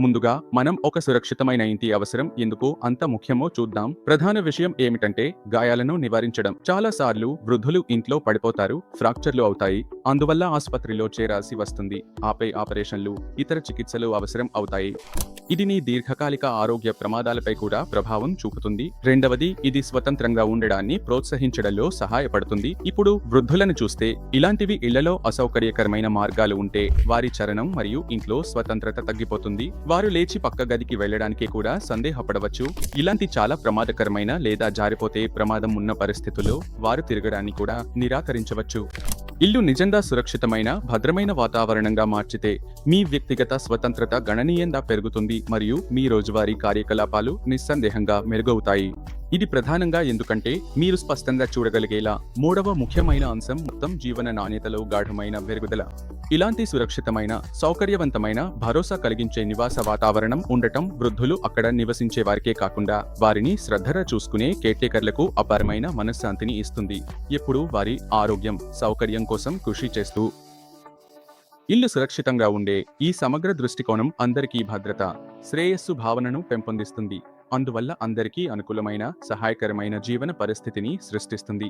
ముందుగా మనం ఒక సురక్షితమైన ఇంటి అవసరం ఎందుకు అంత ముఖ్యమో చూద్దాం. ప్రధాన విషయం ఏమిటంటే గాయాలను నివారించడం. చాలా సార్లు వృద్ధులు ఇంట్లో పడిపోతారు ఫ్రాక్చర్లు అవుతాయి అందువల్ల ఆసుపత్రిలో చేరాల్సి వస్తుంది. ఆపై ఆపరేషన్లు ఇతర చికిత్సలు అవసరం అవుతాయి. ఇది నీ దీర్ఘకాలిక ఆరోగ్య ప్రమాదాలపై కూడా ప్రభావం చూపుతుంది. రెండవది ఇది స్వతంత్రంగా ఉండడాన్ని ప్రోత్సహించడంలో సహాయపడుతుంది. ఇప్పుడు వృద్ధులను చూస్తే ఇలాంటివి ఇళ్ళలో అసౌకర్యకరమైన మార్గాలు ఉంటే వారి చరణం మరియు ఇంట్లో స్వతంత్రత తగ్గిపోతుంది. వారు లేచి పక్క గదికి వెళ్ళడానికి కూడా సందేహపడవచ్చు. ఇలాంటి చాలా ప్రమాదకరమైన లేదా జారిపోతే ప్రమాదం ఉన్న పరిస్థితుల్లో వారు తిరగడాన్ని కూడా నిరాకరించవచ్చు. ఇల్లు నిజంగా సురక్షితమైన భద్రమైన వాతావరణంగా మార్చితే మీ వ్యక్తిగత స్వతంత్రత గణనీయంగా పెరుగుతుంది మరియు మీ రోజువారీ కార్యకలాపాలు నిస్సందేహంగా మెరుగవుతాయి. ఇది ప్రధానంగా ఎందుకంటే మీరు స్పష్టంగా చూడగలిగేలా మూడవ ముఖ్యమైన అంశం మొత్తం జీవన నాణ్యతలో గాఢమైన పెరుగుదల ఇలాంటి సురక్షితమైన సౌకర్యవంతమైన భరోసా కలిగించే నివాస వాతావరణం ఉండటం వృద్ధులు అక్కడ నివసించే వారికే కాకుండా వారిని శ్రద్ధగా చూసుకునే కేర్టేకర్లకు అపారమైన మనశ్శాంతిని ఇస్తుంది. ఎప్పుడూ వారి ఆరోగ్యం సౌకర్యం కోసం కృషి చేస్తూ. ఇల్లు సురక్షితంగా ఉండే ఈ సమగ్ర దృష్టికోణం అందరికీ భద్రత శ్రేయస్సు భావనను పెంపొందిస్తుంది. అందువల్ల అందరికీ అనుకూలమైన సహాయకరమైన జీవన పరిస్థితిని సృష్టిస్తుంది.